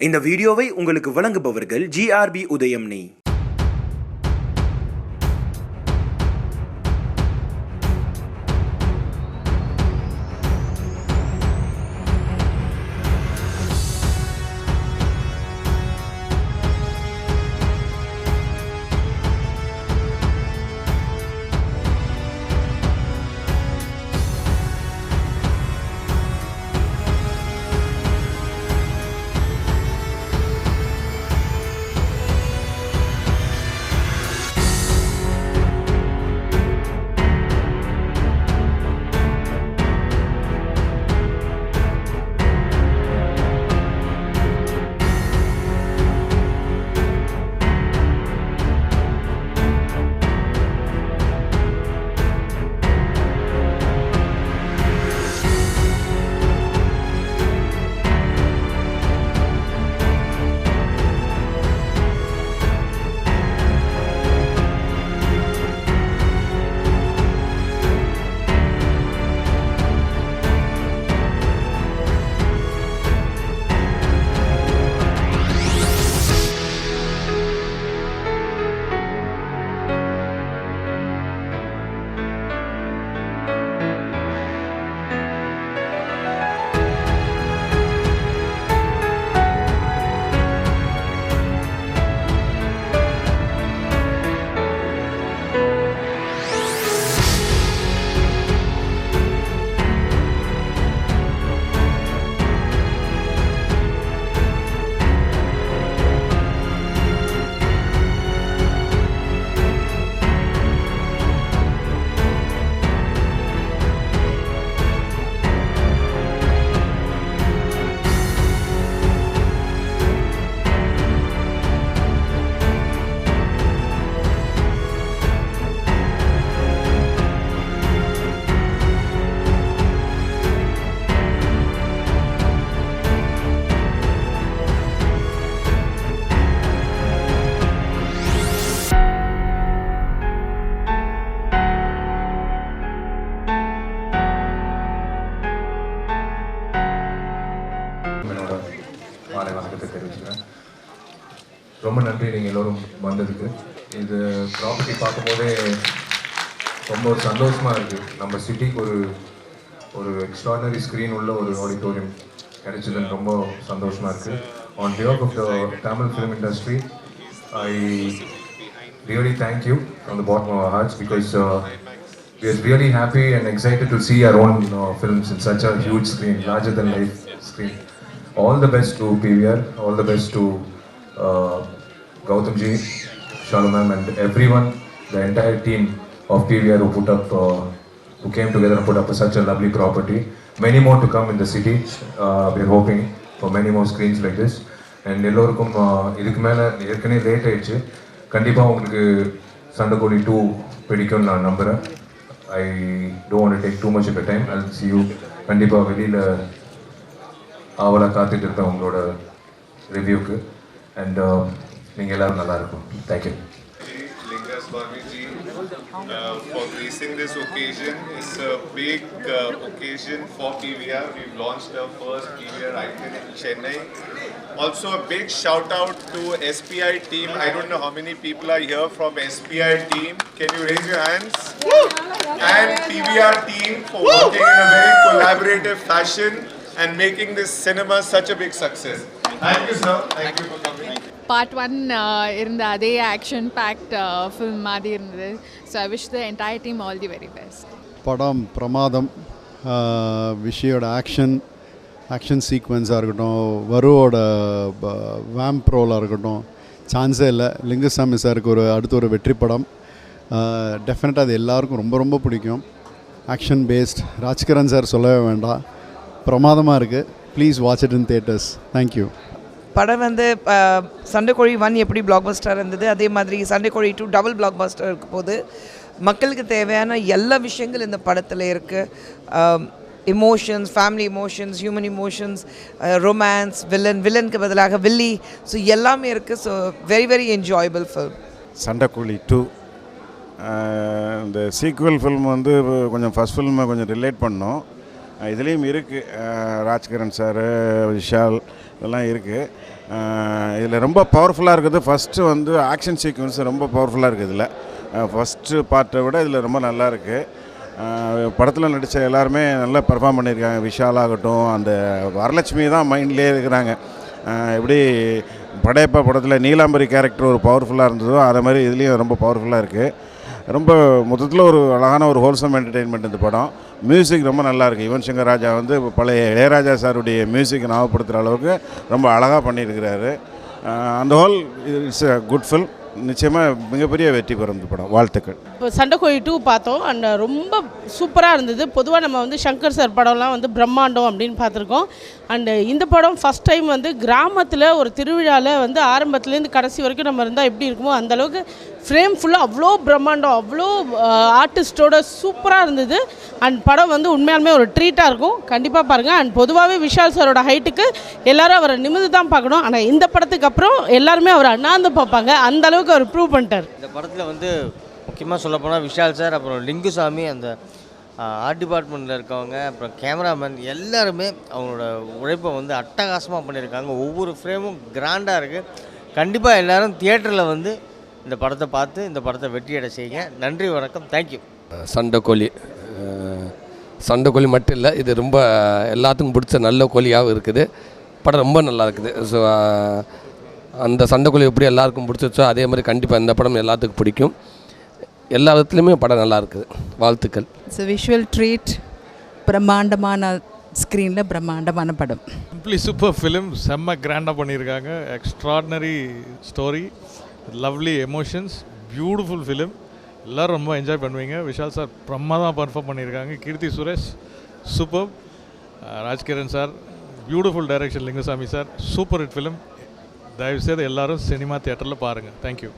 இந்த வீடியோவை உங்களுக்கு வழங்குபவர்கள் ஜிஆர்பி உதயம் நெய் தெரிவிச்சுக்கிறேன் ரொம்ப நன்றி நீங்கள் எல்லோரும் வந்ததுக்கு. இது ப்ராப்பர்ட்டி பார்க்கும்போதே ரொம்ப ஒரு சந்தோஷமாக இருக்குது நம்ம சிட்டிக்கு ஒரு ஒரு எக்ஸ்ட்ராடனரி ஸ்க்ரீன் உள்ள ஒரு ஆடிட்டோரியம் கிடைச்சதுன்னு ரொம்ப சந்தோஷமாக இருக்குது on behalf of the Tamil film industry I really thank you from the bottom of our hearts because uh, we are really happy and excited to see our own uh, films in such a huge screen, larger than life screen. All the best to PVR, all the best to uh, Gautam ji, Shalomam, and everyone, the entire team of PVR who put up, uh, who came together and put up such a lovely property. Many more to come in the city. Uh, we're hoping for many more screens like this. And எல்லோருக்கும் uh, இதுக்கு மேலே ஏற்கனவே late ஆயிடுச்சு கண்டிப்பாக உங்களுக்கு சண்டைக்கோழி two பிடிக்கும்னு நான் நம்புகிறேன் I don't take too much of time I'll see you கண்டிப்பாக வெளியில் ஆவலாக காத்துட்டு இருப்பேன் உங்களோட ரிவ்யூக்கு அண்ட் நீங்கள் எல்லோரும் நல்லா இருக்கும் thank you Linga Swamiji uh, for gracing this occasion. It's a big uh, occasion for PVR. We've launched our first PVR icon in Chennai. Also, a big shout out to SPI team. I don't know how many people are here from SPI team. Can you raise your hands? And PVR team for working in a very collaborative fashion And making this cinema such a big success. Thank you, sir. Thank you for coming. Part one இருந்த அதே action packed film மாதிரி இருந்தது. So I wish the entire team all the very best படம் பிரமாதம். விஷயோட action action சீக்வன்ஸாக இருக்கட்டும் வருவோட வேம்ப் ரோலாக இருக்கட்டும் சான்ஸே இல்லை. லிங்குசாமி சாருக்கு ஒரு அடுத்த ஒரு வெற்றி படம். டெஃபினட்டாக அது எல்லாருக்கும் ரொம்ப ரொம்ப பிடிக்கும். ஆக்ஷன் பேஸ்ட் ராஜ்கிரண் சார் சொல்லவே வேண்டாம். பிரமாதமாக இருக்குது please watch it in theatres thank you படம் வந்து சண்டைக்கோழி ஒன் எப்படி பிளாக் பஸ்டர் இருந்தது அதே மாதிரி Sandakozhi two double blockbuster இருக்க போது மக்களுக்கு தேவையான எல்லா விஷயங்கள் இந்த படத்தில் இருக்குது emotions family emotions human emotions romance villain வில்லனுக்கு பதிலாக வில்லி ஸோ எல்லாமே இருக்குது so very very enjoyable film Sandakozhi two இந்த சீக்குவல் ஃபில்ம் வந்து கொஞ்சம் ஃபஸ்ட் ஃபில்மை கொஞ்சம் ரிலேட் பண்ணோம். இதுலேயும் இருக்குது ராஜ்கிரண் சார் விஷால் இதெல்லாம் இருக்குது இதில் ரொம்ப பவர்ஃபுல்லாக இருக்குது. ஃபஸ்ட்டு வந்து ஆக்ஷன் சீக்வன்ஸ் ரொம்ப பவர்ஃபுல்லாக இருக்குது இதில். ஃபஸ்ட்டு பார்ட்டை விட இதில் ரொம்ப நல்லா இருக்குது படத்தில் நடித்த எல்லாருமே நல்லா பெர்ஃபார்ம் பண்ணியிருக்காங்க. விஷால் ஆகட்டும் அந்த வரலட்சுமி தான் மைண்ட்லேயே இருக்கிறாங்க. எப்படி படையப்பா படத்தில் நீலாம்பரி கேரக்டர் ஒரு பவர்ஃபுல்லாக இருந்ததோ அதே மாதிரி இதுலேயும் ரொம்ப பவர்ஃபுல்லாக இருக்குது ரொம்ப மொத்தத்தில் ஒரு அழகான ஒரு ஹோல்சம் என்டர்டெயின்மெண்ட் இந்த படம். மியூசிக் ரொம்ப நல்லாயிருக்கு யுவன் சங்கர் ராஜா வந்து பழைய இளையராஜா சாருடைய மியூசிக் ஞாபகப்படுத்துகிற அளவுக்கு ரொம்ப அழகாக பண்ணியிருக்கிறாரு அந்த whole it's a good film நிச்சயமாக மிகப்பெரிய வெற்றி பெறும் இந்த படம். வாழ்த்துக்கள். இப்போ சண்டைக்கோழி டூ பார்த்தோம். அண்ட் ரொம்ப சூப்பராக இருந்தது. பொதுவாக நம்ம வந்து சங்கர் சார் படம்லாம் வந்து பிரம்மாண்டம் அப்படின்னு பார்த்துருக்கோம். அண்டு இந்த படம் ஃபஸ்ட் டைம் வந்து கிராமத்தில் ஒரு திருவிழாவில் வந்து ஆரம்பத்துலேருந்து கடைசி வரைக்கும் நம்ம இருந்தால் எப்படி இருக்குமோ அந்த அளவுக்கு ஃப்ரேம் ஃபுல்லாக அவ்வளோ பிரம்மாண்டம் அவ்வளோ ஆர்டிஸ்டோட சூப்பராக இருந்தது. அண்ட் படம் வந்து உண்மையாலுமே ஒரு ட்ரீட்டாக இருக்கும். கண்டிப்பாக பாருங்கள் அண்ட் பொதுவாகவே விஷால் சாரோட ஹைட்டுக்கு எல்லாரும் அவரை நிமிர்ந்து தான் பார்க்கணும். ஆனால் இந்த படத்துக்கு அப்புறம் எல்லாருமே அவரை அண்ணாந்து பார்ப்பாங்க. அந்த அளவுக்கு அவர் ப்ரூவ் பண்ணிட்டார். இந்த படத்தில் வந்து முக்கியமாக சொல்லப்போனால் விஷால் சார் அப்புறம் லிங்குசாமி அந்த ஆர்ட் டிபார்ட்மெண்ட்டில் இருக்கவங்க அப்புறம் கேமராமேன் எல்லாருமே அவங்களோட உழைப்பை வந்து அட்டகாசமாக பண்ணியிருக்காங்க. ஒவ்வொரு ஃப்ரேமும் கிராண்டாக இருக்குது கண்டிப்பாக எல்லோரும் தியேட்டரில் வந்து இந்த படத்தை பார்த்து இந்த படத்தை வெற்றியடை செய்யுங்க. நன்றி வணக்கம். தேங்க்யூ சண்டைக்கோழி சண்டைக்கோழி மட்டும் இல்லை இது ரொம்ப எல்லாத்துக்கும் பிடிச்ச நல்ல கோழியாகவும் இருக்குது. படம் ரொம்ப நல்லா இருக்குது. ஸோ அந்த சண்டைக்கோழி எப்படி எல்லாருக்கும் பிடிச்சிச்சோ அதே மாதிரி கண்டிப்பாக இந்த படம் எல்லாத்துக்கும் பிடிக்கும். எல்லா விதத்துலையுமே படம் நல்லா இருக்குது. வாழ்த்துக்கள். இட்ஸ் விஷுவல் ட்ரீட் பிரம்மாண்டமான ஸ்க்ரீனில் பிரம்மாண்டமான படம். சிம்பிளி சூப்பர் ஃபிலிம் செம்ம கிராண்டாக பண்ணியிருக்காங்க. Extraordinary story lovely emotions beautiful film எல்லோரும் ரொம்ப என்ஜாய் பண்ணுவீங்க. விஷால் சார் பிரமாதமாக பர்ஃபார்ம் பண்ணியிருக்காங்க. Keerthy Suresh super Rajkiran sir beautiful direction Lingusamy sir super hit film தயவுசெய்து எல்லாரும் சினிமா தியேட்டரில் பாருங்கள் தேங்க்யூ